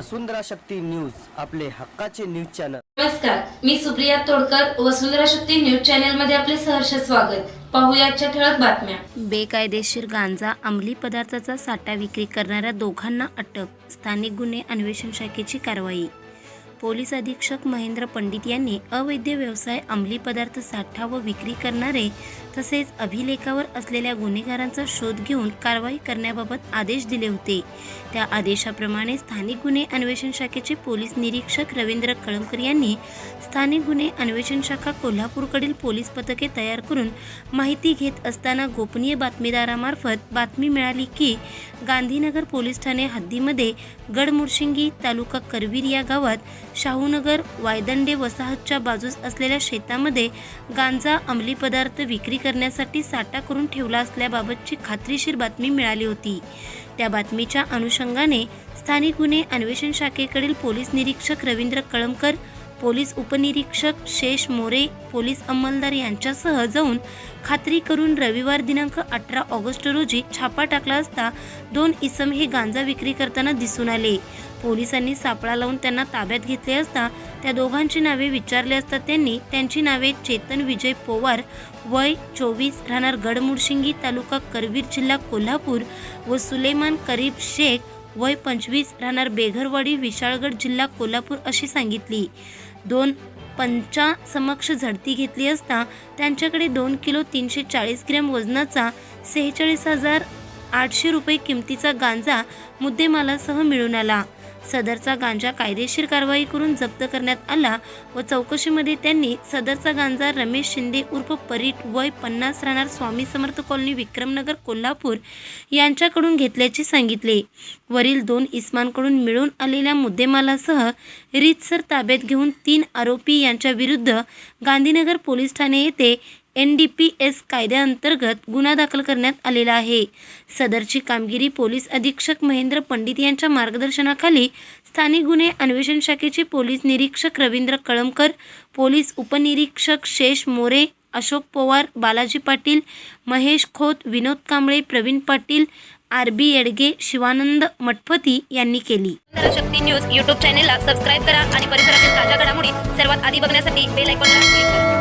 वसुंधरा Shakti news आपले हक्काचे news channel. नमस्कार मी सुप्रिया तोडकर वसुंधरा शक्ती न्यूज चॅनलमध्ये आपले सहर्ष स्वागत. पाहूया आजच्या ठळक बातम्या. बेकायदेशीर गांजा अंमली पदार्थाचा साठा विक्री करणाऱ्या दोघांना अटक स्थानिक गुन्हे अन्वेषण शाखेची कारवाई. पोलीस अधीक्षक महेंद्र पंडित यांनी अवैध व्यवसाय अंमली पदार्थ साठा व विक्री करणारे तसेच अभिलेखावर असलेल्या गुन्हेगारांचा शोध घेऊन कारवाई करण्याबाबत आदेश दिले होते. त्या आदेशाप्रमाणे स्थानिक गुन्हे अन्वेषण शाखेचे पोलीस निरीक्षक रवींद्र कळमकर यांनी स्थानिक गुन्हे अन्वेषण शाखा कोल्हापूरकडील पोलीस पथके तयार करून माहिती घेत असताना गोपनीय बातमीदारामार्फत बातमी मिळाली की गांधीनगर पोलीस ठाणे हद्दीमध्ये गडमुर्शिंगी तालुका करवीर या गावात शाहूनगर वायदंडे वसाहतच्या बाजूस असलेल्या शेतामध्ये गांजा अंमली पदार्थ विक्री करण्यासाठी साठा करून ठेवला असल्याबाबतची खात्रीशीर बातमी मिळाली होती. त्या बातमीच्या अनुषंगाने स्थानिक गुन्हे अन्वेषण शाखेकडील पोलीस निरीक्षक रवींद्र कळमकर पोलीस उपनिरीक्षक शेष मोरे पोलीस अंमलदार यांच्यासह जाऊन खात्री करून रविवार दिनांक अठरा ऑगस्ट रोजी छापा टाकला असता दोन इसम हे गांजा विक्री करताना दिसून आले. पोलिसांनी सापळा लावून त्यांना ताब्यात घेतले असता त्या दोघांची नावे विचारले असता त्यांनी त्यांची नावे चेतन विजय पोवार वय चोवीस राहणार गडमुडशिंगी तालुका करवीर जिल्हा कोल्हापूर व सुलेमान करीब शेख वय पंचवीस राहणार बेघरवाडी विशाळगड जिल्हा कोल्हापूर अशी सांगितली. दोन पंचा समक्ष झडती घेतली असता त्यांच्याकडे दोन किलो तीनशे चाळीस ग्रॅम वजनाचा सेहेचाळीस हजार आठशे रुपये किमतीचा गांजा मुद्देमालासह मिळून आला. सदरचा गांजा कायदेशीर कारवाई करून जप्त करण्यात आला व चौकशीमध्ये त्यांनी सदरचा गांजा रमेश शिंदे उर्फ परीट वय पन्नास राहणार स्वामी समर्थ कॉलनी विक्रमनगर कोल्हापूर यांच्याकडून घेतल्याचे सांगितले. वरील दोन इस्मांकडून मिळून आलेल्या मुद्देमालासह रीतसर ताब्यात घेऊन तीन आरोपी यांच्याविरुद्ध गांधीनगर पोलीस ठाणे येथे एन डी पी एस कायद्याअंतर्गत गुन्हा दाखल करण्यात आलेला आहे. सदरची कामगिरी पोलीस अधीक्षक महेंद्र पंडित यांच्या मार्गदर्शनाखाली स्थानिक गुन्हे अन्वेषण शाखेचे पोलीस निरीक्षक रवींद्र कळमकर पोलीस उपनिरीक्षक शेष मोरे अशोक पवार बालाजी पाटील महेश खोत विनोद कांबळे प्रवीण पाटील आर बी येडगे शिवानंद मठपती यांनी केली. शक्ती न्यूज यूट्यूब चॅनेलला सबस्क्राईब करा आणि परिसरातील ताज्या घडामोडी सर्वात आधी बघण्यासाठी बेल आयकॉनला क्लिक करा.